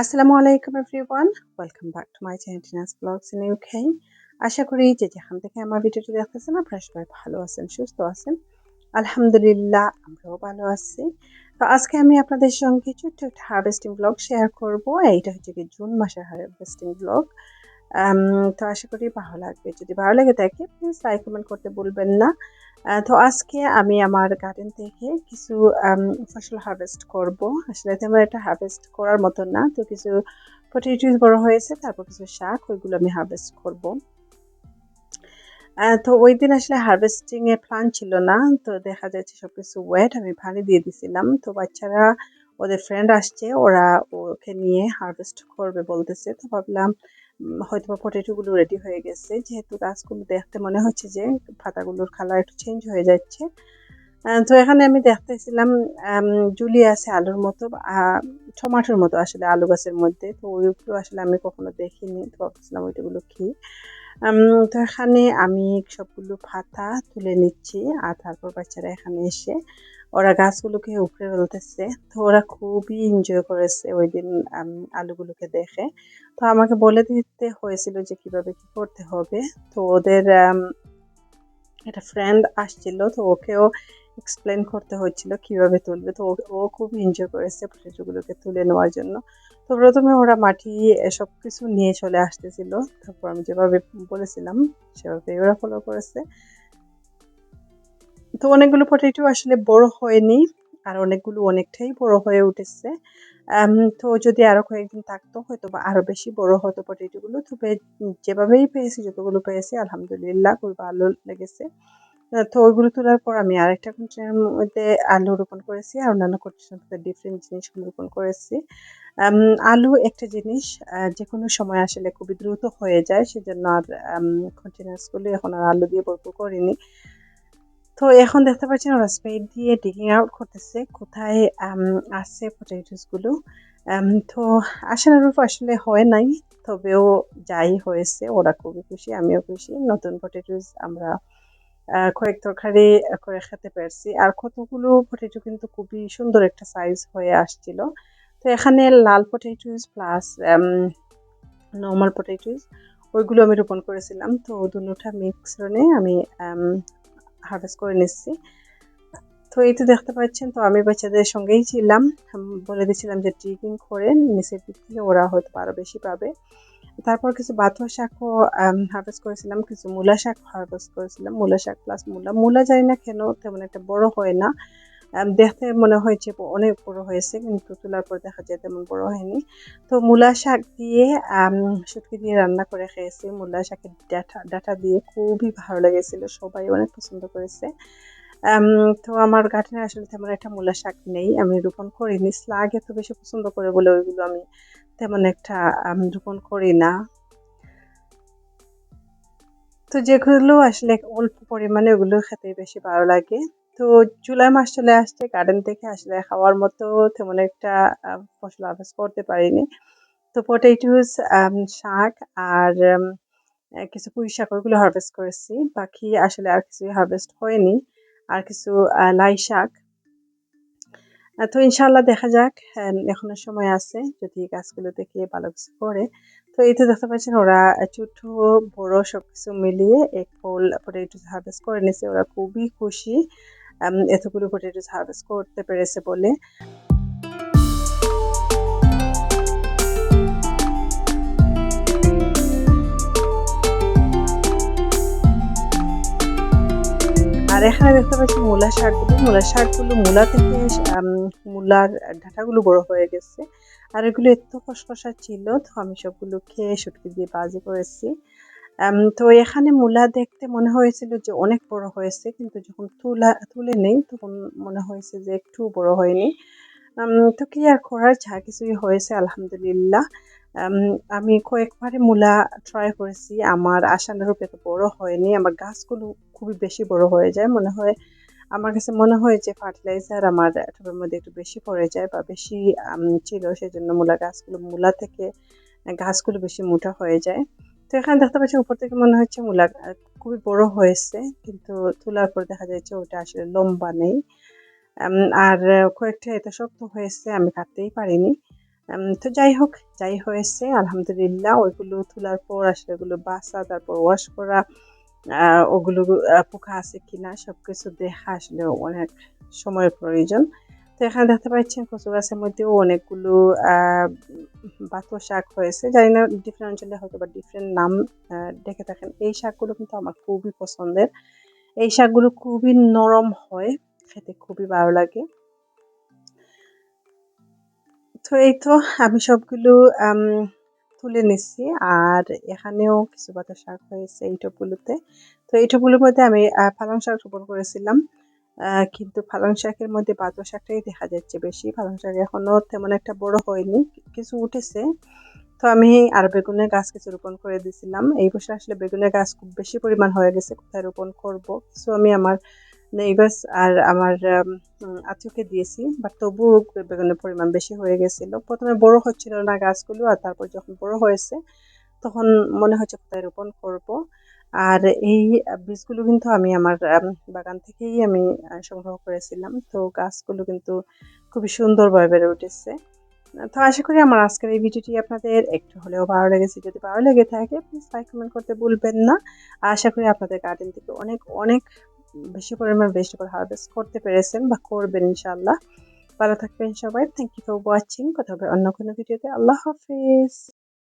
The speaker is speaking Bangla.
আসসালামু আলাইকুম everyone welcome back to my channel Tina's blogs in UK আশা করি যে যেখান থেকে আমার ভিডিওটি দেখতেছেন, আপনারা সবাই ভালো আছেন, সুস্থ আছেন। আলহামদুলিল্লাহ, আমরাও ভালো আছি। তো আজকে আমি আপনাদের সঙ্গে ছোট্ট একটা হারভেস্টিং ব্লগ শেয়ার করব। এইটা হচ্ছে কি জুন মাসের হারভেস্টিং ব্লগ তো আশা করি ভালো লাগবে। যদি ভালো লেগে থাকে প্লিজ লাইক কমেন্ট করতে বলবেন না। তো আজকে আমি আমার গার্ডেন থেকে কিছু ফসল হারভেস্ট করব। আসলে তেমন একটা হারভেস্ট করার মতো না। তো কিছু পটেটোস বড় হয়েছে, তারপর কিছু শাক, ওইগুলো আমি হারভেস্ট করব। তো ওই দিন আসলে হারভেস্টিং এর প্ল্যান ছিল না। তো দেখা যাচ্ছে সব কিছু ওয়েট আমি পানি দিয়ে দিছিলাম। তো বাচ্চারা, ওদের ফ্রেন্ড আসছে, ওরা ওকে নিয়ে হারভেস্ট করবে বলতেছে। তো ভাবলাম হয়তো বা পটেটোগুলো রেডি হয়ে গেছে। যেহেতু গাছগুলো দেখতে মনে হচ্ছে যে পাতাগুলোর কালার একটু চেঞ্জ হয়ে যাচ্ছে। তো এখানে আমি দেখতেছিলাম জুলি আছে আলুর মতো টমাটোর মতো আসলে আলু গাছের মধ্যে। তো ওইগুলো আসলে আমি কখনো দেখিনি। তো ভাবছিলাম ওইটাগুলো কি? তো এখানে আমি সবগুলো পাতা তুলে নিচ্ছি আর তারপর বাচ্চারা এখানে এসে ওরা গাছগুলোকে উপরে ফেলতেছে। তো ওরা খুবই এনজয় করেছে ওই দিন আলুগুলোকে দেখে। তো আমাকে বলে দিতে হয়েছিল যে কীভাবে কি করতে হবে। তো ওদের একটা ফ্রেন্ড আসছিল, তো ওকেও এক্সপ্লেন করতে হচ্ছিল কীভাবে তুলবে। তো ও খুব এনজয় করেছে ফটোগুলোকে তুলে নেওয়ার জন্য। তো প্রথমে ওরা মাটি সব কিছু নিয়ে চলে আসতেছিল। তারপর আমি যেভাবে বলেছিলাম সেভাবে ওরা ফলো করেছে। তো অনেকগুলো পটেটো আসলে বড় হয়নি, আর অনেকগুলো অনেকটাই বড় হয়ে উঠেছে। তো যদি আরও কয়েকদিন থাকতো হয়তো বা আরও বেশি বড় হতো পটেটোগুলো তবে যেভাবেই পেয়েছি, যতগুলো পেয়েছি, আলহামদুলিল্লাহ খুব ভালো লেগেছে। তো ওইগুলো তোলার পর আমি আরেকটা কন্টেনার মধ্যে আলু রোপণ করেছি আর অন্যান্য কন্টেনার ডিফারেন্ট জিনিসগুলো রোপণ করেছি। আলু একটা জিনিস যে কোনো সময় আসলে খুবই দ্রুত হয়ে যায়, সেজন্য আর কন্টেনার্সগুলো এখন আর আলু দিয়ে ভরপুর করিনি। তো এখন দেখতে পাচ্ছেন ওরা স্পেড দিয়ে ডিগিং আউট করতেছে, কোথায় আছে পটেটোসগুলো তো আশানুরূপ আসলে হয় নাই, তবেও যাই হয়েছে, ওরা খুবই খুশি, আমিও খুশি। নতুন পটেটোস আমরা কয়েক তরকারি করে খেতে পারছি। আর কতগুলো পটেটো কিন্তু খুবই সুন্দর একটা সাইজ হয়ে আসছিল। তো এখানে লাল পটেটোস প্লাস নর্মাল পটেটোস ওইগুলো আমি রোপণ করেছিলাম। তো দুটা মিক্সরনে আমি হারভেস্ট করে নিচ্ছি। তো এই তো দেখতে পাচ্ছেন, তো আমি বাচ্চাদের সঙ্গেই ছিলাম। বলে দিয়েছিলাম যে ট্রিকিং করে নিচের দিক থেকে ওরা হয়তো আরও বেশি পাবে। তারপর কিছু বাথর শাকও হারভেস্ট করেছিলাম, কিছু মূলা শাক হারভেস্ট করেছিলাম, মূলা শাক প্লাস মূলা। মূলা জানি না কেন তেমন একটা বড় হয় না। দেখতে মনে হয়েছে অনেক বড় হয়েছে, কিন্তু তোলার পর দেখা যায় তেমন বড় হয়নি। তো মূলা শাক দিয়ে শুটকি দিয়ে রান্না করে খেয়েছি। মূলা শাকের ডাটা ডাটা দিয়ে খুবই ভালো লেগেছিল, সবাই অনেক পছন্দ করেছে। তো আমার গার্ডেনে আসলে তেমন একটা মূলা শাক নেই, আমি রোপণ করিনি। স্লাগ এত বেশি পছন্দ করে বলে ওইগুলো আমি তেমন একটা রোপণ করি না। তো যেগুলো আসলে অল্প পরিমাণে ওগুলো খেতে বেশি ভালো লাগে। তো জুলাই মাস চলে আসছে গার্ডেন থেকে আসলে খাওয়ার মতো তেমন একটা ফসল হারভেস্ট করতে পারিনি। তো পটেটোস শাক আর কিছু পুঁই শাক ওইগুলো হারভেস্ট করেছি। বাকি আসলে আর কিছু হারভেস্ট হয়নি। আর কিছু লাই শাক। তো ইনশাল্লাহ দেখা যাক এখনও সময় আছে যদি গাছগুলো দেখে ভালো কিছু করে। তো এই তো দেখতে পাচ্ছেন ওরা ছোট বড় সব কিছু মিলিয়ে এক ফুল পটেটোস হারভেস্ট করে নিয়েছে। ওরা খুবই খুশি এতগুলো পটেটোস হারভেস্ট করতে পেরেছে বলে। আর এখানে দেখতে পাচ্ছি মূলা শাকগুলো মূলা শাকগুলো, মূলা থেকে মূলার ডাঁটাগুলো বড় হয়ে গেছে। আর এগুলো এত খসখসা ছিল, তো আমি সবগুলো খেয়ে শুটকি দিয়ে বাজি করেছি। তো এখানে মূলা দেখতে মনে হয়েছিল যে অনেক বড় হয়েছে, কিন্তু যখন তুলা, তুলে নেই, তখন মনে হয়েছে যে একটু বড় হয়নি। তো কি আর করার? যা কিছুই হয়েছে, আলহামদুলিল্লাহ। আমি কয়েকবারে মূলা ট্রাই করেছি। আমার আশানুরূপ এত বড় হয়নি। আমার গাছগুলো খুবই বেশি বড় হয়ে যায়। মনে হয়, আমার কাছে মনে হয় যে ফার্টিলাইজার আমার টবের মধ্যে একটু বেশি পড়ে যায় বা বেশি ছিল। সেই জন্য মূলা গাছগুলো, মূলা থেকে গাছগুলো বেশি মোটা হয়ে যায়। তো এখানে দেখতে পাচ্ছি উপর থেকে মনে হচ্ছে মূলা খুবই বড় হয়েছে। কিন্তু তোলার পর দেখা যাচ্ছে ওটা আসলে লম্বা নেই। আর কয়েকটা এত শক্ত হয়েছে, আমি কাটতেই পারিনি। তো যাই হোক, যাই হয়েছে, আলহামদুলিল্লাহ, ওইগুলো তোলার পর আসলে ওগুলো বাসা, তারপর ওয়াশ করা ওগুলো পোকা আছে কিনা, সবকিছু দেখা আসলে অনেক সময়ের প্রয়োজন। তো এখানে দেখতে পাচ্ছেন, কচু গাছের মধ্যেও অনেকগুলো বাতো শাক হয়েছে। জানি না ডিফারেন্ট অঞ্চলে হয়তো বা ডিফারেন্ট নাম ডেকে থাকেন। এই শাকগুলো কিন্তু আমার খুবই পছন্দের। এই শাকগুলো খুবই নরম হয়। খেতে খুবই ভালো লাগে। তো এই তো আমি সবগুলো তুলে নিচ্ছি। আর এখানেও কিছু পাতা শাক হয়েছে এই টবগুলোতে। তো এই টবগুলোর মধ্যে আমি পালং শাক রোপণ করেছিলাম। কিন্তু পালং শাকের মধ্যে পাতা শাকটাই দেখা যাচ্ছে বেশি। পালং শাক এখনও তেমন একটা বড় হয়নি, কিছু উঠেছে। তো আমি আর বেগুনের গাছ কিছু রোপণ করে দিয়েছিলাম। এই বছর আসলে বেগুনের গাছ খুব বেশি পরিমাণ হয়ে গেছে, কোথায় রোপণ করব? কিছু আমি আমার নেইবার্স আর আমার আত্মীয়কে দিয়েছি বাট তবুও বেগুনের পরিমাণ বেশি হয়ে গেছিল। প্রথমে বড় হচ্ছিল না গাছগুলো আর তারপর যখন বড় হয়েছে, তখন মনে হচ্ছে কোথায় রোপণ করব। আর এই বীজগুলো কিন্তু আমি আমার বাগান থেকেই আমি সংগ্রহ করেছিলাম। তো গাছগুলো কিন্তু খুবই সুন্দরভাবে বেড়ে উঠেছে। তো আশা করি আমার আজকের এই ভিডিওটি আপনাদের একটু হলেও ভালো লেগেছে। যদি ভালো লেগে থাকে প্লিজ লাইক কমেন্ট করতে ভুলবেন না। আশা করি আপনাদের গার্ডেন থেকে অনেক অনেক বেশি পরিমাণ ভেজিটেবল হারভেস্ট করতে পেরেছেন বা করবেন ইনশাল্লাহ ভালো থাকবেন সবাই। থ্যাংক ইউ ফর ওয়াচিং কথা হবে অন্য কোনো ভিডিওতে আল্লাহ হাফিজ।